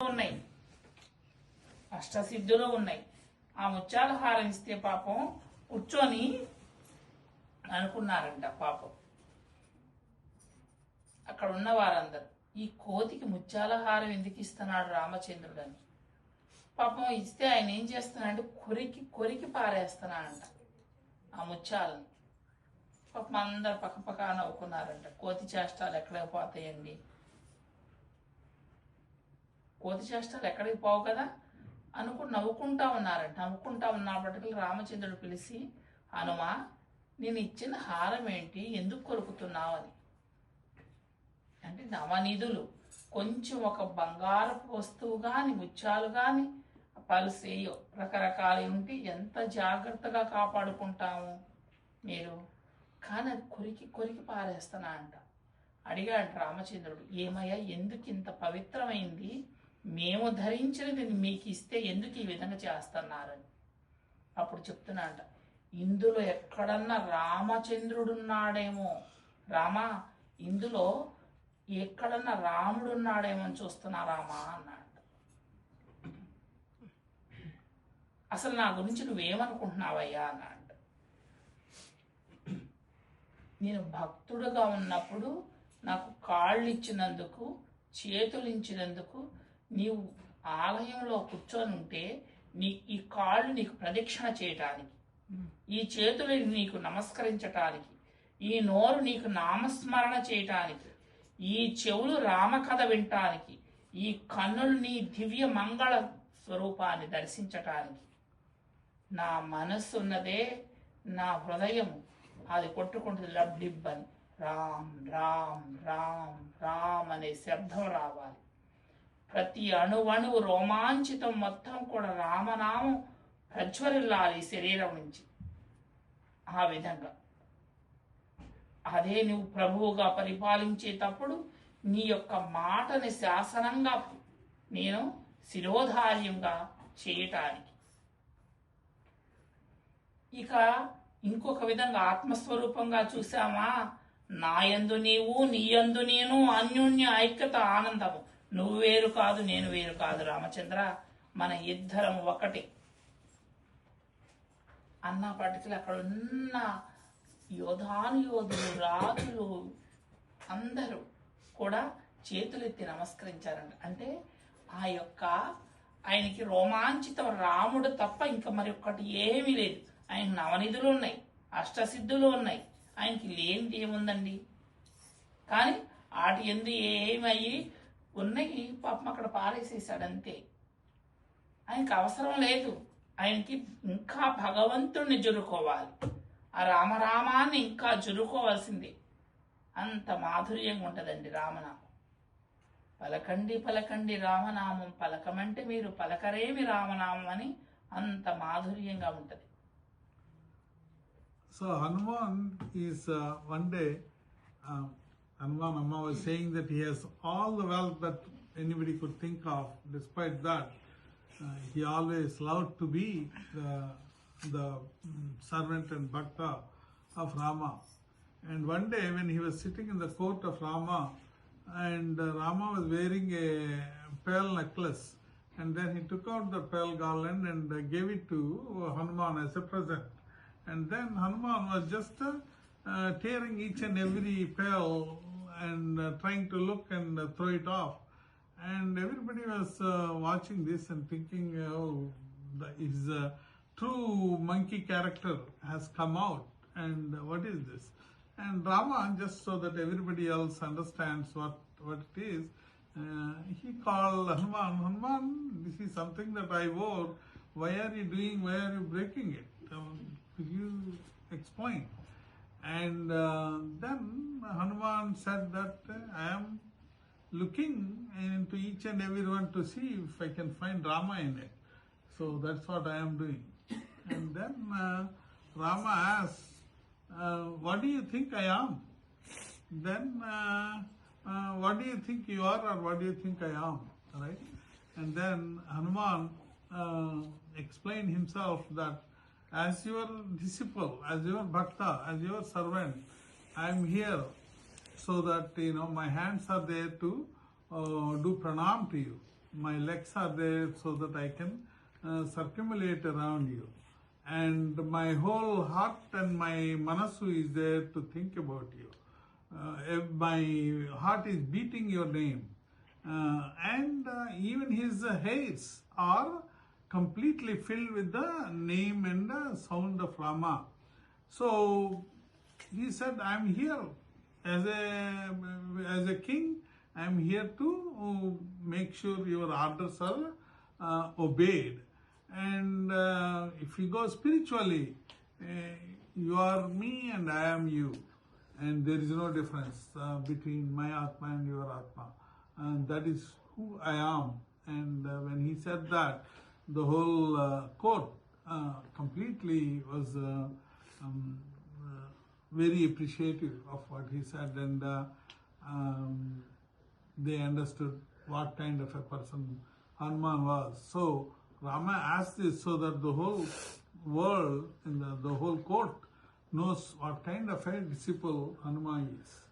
ఉన్నాయి. అష్టసిద్ధులు ఉన్నాయి. ఆ ముత్యాల హారం ఇస్తే పాపం కూర్చొని అనుకున్నారంట పాపం. అక్కడ ఉన్న వారందరూ ఈ కోతికి ముత్యాల హారం ఎందుకు ఇస్తున్నాడు రామచంద్రుడు అని పాపం ఇస్తే ఆయన ఏం చేస్తున్నాడు కొరికి కొరికి పారేస్తున్నాడంట ఆ ముత్యాలను. పాపం అందరు పక్కపక్క నవ్వుకున్నారంట కోతి చేష్టాలు ఎక్కడ పోతాయండి? కోతి చేష్టాలు ఎక్కడికి పోవు కదా అనుకుని నవ్వుకుంటా ఉన్నారంట. నవ్వుకుంటా ఉన్నప్పటికీ రామచంద్రుడు పిలిచి హనుమా నేను ఇచ్చిన హారం ఏంటి? ఎందుకు కొరుకుతున్నావు అని అంటే నవనిధులు. కొంచెం ఒక బంగారపు వస్తువు కానీ ముత్యాలు కానీ పలుసేయో రకరకాలు ఉంటే ఎంత జాగ్రత్తగా కాపాడుకుంటాము మీరు? కానీ అది కొరికి కొరికి పారేస్తానా అంట అడిగాడు రామచంద్రుడు. ఏమయ్యా ఎందుకు ఇంత పవిత్రమైంది? మేము ధరించినది మీకు ఇస్తే ఎందుకు ఈ విధంగా చేస్తున్నారని. అప్పుడు చెప్తున్నాడంట ఇందులో ఎక్కడన్నా రామచంద్రుడున్నాడేమో. రామా ఇందులో ఎక్కడన్నా రాముడున్నాడేమో అని చూస్తున్నా రామా అన్నాడు అసలు నా గురించి నువ్వేమనుకుంటున్నావయ్యా అన్నాడు నేను భక్తుడుగా ఉన్నప్పుడు నాకు కాళ్ళు ఇచ్చినందుకు చేతులు ఇచ్చినందుకు నీవు ఆలయంలో కూర్చొని ఉంటే నీ ఈ కాళ్ళు నీకు ప్రదక్షిణ చేయటానికి ఈ చేతులు నీకు నమస్కరించటానికి ఈ నోరు నీకు నామస్మరణ చేయటానికి ఈ చెవులు రామకథ వినటానికి ఈ కన్నులు నీ దివ్య మంగళ స్వరూపాన్ని దర్శించటానికి. నా మనస్సు ఉన్నదే నా హృదయం అది కొట్టుకుంటుంది లబ్డిబ్బని రామ్ రామ్ రామ్ రామ్ అనే శబ్దం రావాలి. ప్రతి అణువణువు రోమాంచితం మొత్తం కూడా రామనామం ప్రజ్వరిల్లాలి శరీరం నుంచి. ఆ విధంగా. అదే నువ్వు ప్రభువుగా పరిపాలించేటప్పుడు నీ యొక్క మాటని శాసనంగా నేను శిరోధార్యంగా చేయటానికి. ఇక ఇంకొక విధంగా ఆత్మస్వరూపంగా చూసామా నాయందు నీవు నీయందు నేను అన్యోన్య ఐక్యత ఆనందము. నువ్వు వేరు కాదు నేను వేరు కాదు రామచంద్ర. మన ఇద్దరం ఒకటి. అన్నప్పటికీ అక్కడ ఉన్న యోధానుయోధులు రాజులు అందరూ కూడా చేతులెత్తి నమస్కరించారంట. అంటే ఆ యొక్క ఆయనకి రోమాంచితం రాముడు తప్ప ఇంకా మరి ఒక్కటి ఏమీ లేదు. ఆయన నవనిధులు ఉన్నాయి అష్టసిద్ధులు ఉన్నాయి. ఆయనకి లేనిది ఏముందండి? కానీ వాటి ఎందు ఏమయ్యి ఉన్నాయి పాపం అక్కడ పారేసేసాడు అంతే ఆయనకి అవసరం లేదు. ఆయనకి ఇంకా భగవంతుణ్ణి జురుకోవాలి. ఆ రామరామాన్ని ఇంకా జురుకోవాల్సిందే. అంత మాధుర్యంగా ఉంటుందండి రామనామం. పలకండి పలకండి రామనామం. పలకమంటే మీరు పలకరేమి రామనామం అని అంత మాధుర్యంగా ఉంటుంది. So Hanuman is one day Hanuman Amma was saying that he has all the wealth that anybody could think of. Despite that, uh, he always loved to be the, the mm, servant and bhakta of Rama. And one day when he was sitting in the court of Rama, and uh, Rama was wearing a pearl necklace, and then he took out the pearl garland and uh, gave it to Hanuman as a present. And then Hanuman was just uh, uh, tearing each and every pearl and uh, trying to look and uh, throw it off. And everybody was uh, watching this and thinking, oh, the, his uh, true monkey character has come out. And uh, what is this? And Rama, just so that everybody else understands what, what it is, uh, he called Hanuman, Hanuman, this is something that I wore. Why are you doing, why are you breaking it? Um, could you explain? And uh, then Hanuman said that I am looking into each and every one to see if I can find Rama in it. So that's what I am doing. And then uh, Rama asked, uh, What do you think I am? Then, uh, uh, what do you think you are, or what do you think I am? Right? And then Hanuman uh, explained himself that as your disciple, as your bhakta, as your servant, I am here so that you know my hands are there to uh, do pranam to you. my legs are there so that I can uh, circumambulate around you. And my whole heart and my manasu is there to think about you. Uh, my heart is beating your name. Uh, and uh, even his hairs are completely filled with the name and the sound of Rama. So he said, I'm here as a, as a king, I'm here to uh, make sure your orders are uh, obeyed. And uh, if you go spiritually, uh, you are me and I am you. And there is no difference uh, between my Atma and your Atma. And that is who I am. And uh, when he said that, the whole uh, court uh, completely was uh, um, uh, very appreciative of what he said, and uh, um, they understood what kind of a person Hanuman was. So Rama asked this so that the whole world and the, the whole court knows what kind of a disciple Hanuman is.